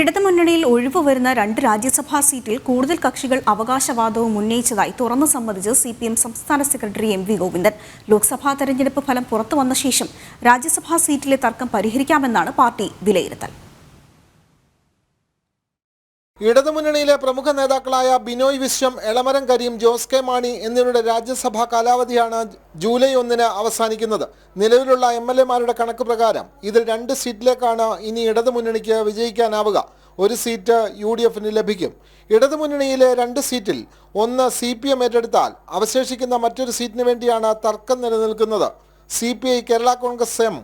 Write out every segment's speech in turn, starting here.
ഇടതുമുന്നണിയിൽ ഒഴിവ് വരുന്ന രണ്ട് രാജ്യസഭാ സീറ്റിൽ കൂടുതൽ കക്ഷികൾ അവകാശവാദവും ഉന്നയിച്ചതായി തുറന്നു സമ്മതിച്ച് സി പി എം സംസ്ഥാന secretary M V Govindan. Lok Sabha തെരഞ്ഞെടുപ്പ് ഫലം പുറത്തു വന്ന ശേഷം രാജ്യസഭാ സീറ്റിലെ തർക്കം പരിഹരിക്കാമെന്നാണ് പാർട്ടി വിലയിരുത്തൽ. ഇടതുമുന്നണിയിലെ പ്രമുഖ നേതാക്കളായ ബിനോയ് വിശ്വം എളമരം കരീം ജോസ് കെ മാണി എന്നിവരുടെ രാജ്യസഭാ കാലാവധിയാണ് ജൂലൈ ഒന്നിന് അവസാനിക്കുന്നത്. നിലവിലുള്ള എം എൽ എമാരുടെ കണക്ക് പ്രകാരം ഇതിൽ രണ്ട് സീറ്റിലേക്കാണ് ഇനി ഇടതുമുന്നണിക്ക് വിജയിക്കാനാവുക. ഒരു സീറ്റ് യു ഡി എഫിന് ലഭിക്കും. ഇടതുമുന്നണിയിലെ രണ്ട് സീറ്റിൽ ഒന്ന് സി പി എം ഏറ്റെടുത്താൽ അവശേഷിക്കുന്ന മറ്റൊരു സീറ്റിന് വേണ്ടിയാണ് തർക്കം നിലനിൽക്കുന്നത്. C P I Kerala Congress M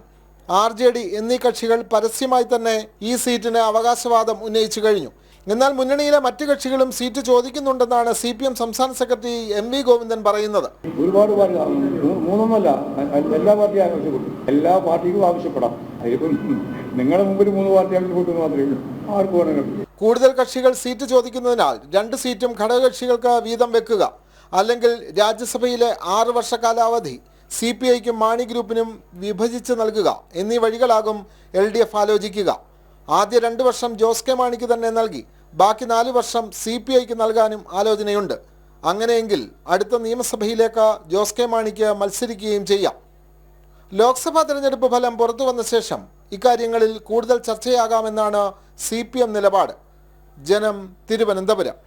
R J D എന്നീ കക്ഷികൾ പരസ്യമായി തന്നെ ഈ സീറ്റിന് അവകാശവാദം ഉന്നയിച്ചു കഴിഞ്ഞു. എന്നാൽ മുന്നണിയിലെ മറ്റു കക്ഷികളും സീറ്റ് ചോദിക്കുന്നുണ്ടെന്നാണ് സി പി എം സംസ്ഥാന സെക്രട്ടറി എം വി ഗോവിന്ദൻ പറയുന്നത്. ഒരുപാട് മൂന്നൊന്നല്ല എല്ലാ പാർട്ടിയും ആവശ്യപ്പെട്ടു എല്ലാ പാർട്ടിക്കും ആവശ്യപ്പെടാം. നിങ്ങളുടെ മുമ്പിൽ മൂന്ന് പാർട്ടി ആവശ്യപ്പെട്ടു മാത്രമേ ഉള്ളൂ. ആർക്ക് വേണമെങ്കിലും കൂടുതൽ കക്ഷികൾ സീറ്റ് ചോദിക്കുന്നതിനാൽ രണ്ട് സീറ്റും ഘടകകക്ഷികൾക്ക് വീതം വെക്കുക. അല്ലെങ്കിൽ രാജ്യസഭയിലെ ആറ് വർഷ കാലാവധി സി പി ഐക്കും മാണി ഗ്രൂപ്പിനും വിഭജിച്ച് നൽകുക എന്നീ വഴികളാകും എൽ ഡി എഫ് ആലോചിക്കുക. ആദ്യ രണ്ട് വർഷം ജോസ് കെ മാണിക്ക് തന്നെ നൽകി. ബാക്കി നാല് വർഷം സി പി ഐക്ക് നൽകാനും ആലോചനയുണ്ട്. അങ്ങനെയെങ്കിൽ അടുത്ത നിയമസഭയിലേക്ക് ജോസ് കെ മാണിക്ക് മത്സരിക്കുകയും ചെയ്യാം. ലോക്സഭാ തെരഞ്ഞെടുപ്പ് ഫലം പുറത്തു വന്ന ശേഷം ഇക്കാര്യങ്ങളിൽ കൂടുതൽ ചർച്ചയാകാമെന്നാണ് സി പി എം നിലപാട്. ജനം തിരുവനന്തപുരം.